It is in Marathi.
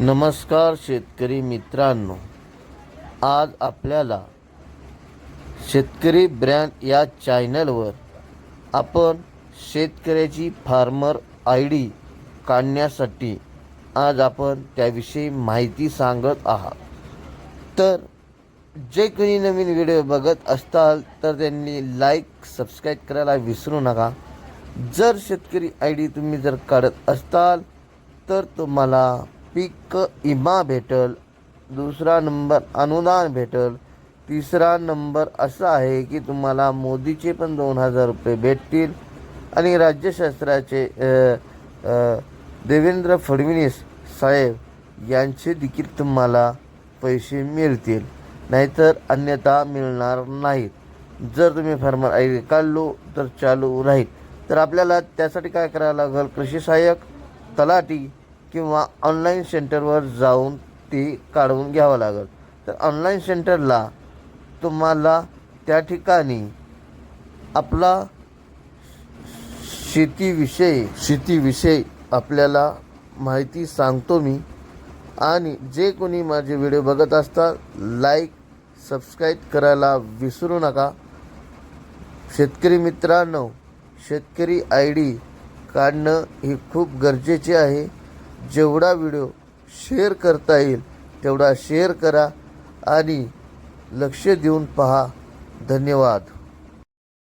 नमस्कार शेतकरी मित्रांनो. आज आपल्याला शेतकरी ब्रँड या चॅनलवर आपण शेतकऱ्याची फार्मर आय डी काढण्यासाठी आज आपण त्याविषयी माहिती सांगत आहात. तर जे कोणी नवीन व्हिडिओ बघत असताल तर त्यांनी लाईक सबस्क्राईब करायला विसरू नका. जर शेतकरी आय डी तुम्ही जर काढत असताल तर तुम्हाला पीक विमा भेटल दुसरा नंबर अनुदान भेटल तिसरा नंबर असा आहे की तुम्हाला मोदीचे पण दोन हजार रुपये भेटतील आणि राज्यशास्त्राचे देवेंद्र फडणवीस साहेब यांचे देखील तुम्हाला पैसे मिळतील. नाहीतर अन्यथा मिळणार नाहीत. जर तुम्ही फार्मर आय डी काढलो तर चालू राहील. तर आपल्याला त्यासाठी काय करावं लागेल? कृषी सहाय्यक तलाठी किंवा ऑनलाईन सेंटरवर जाऊन ते काढून घ्यावं लागेल. तर ऑनलाईन सेंटरला तुम्हाला त्या ठिकाणी आपला शेतीविषयी शेतीविषयी आपल्याला माहिती सांगतो मी. आणि जे कोणी माझे व्हिडिओ बघत असतात लाईक सबस्क्राईब करायला विसरू नका. शेतकरी मित्रांनो शेतकरी आय डी काढणं हे खूप गरजेचे आहे. जेवढा व्हिडिओ शेअर करता येईल तेवढा शेअर करा आणि लक्ष देऊन पहा. धन्यवाद.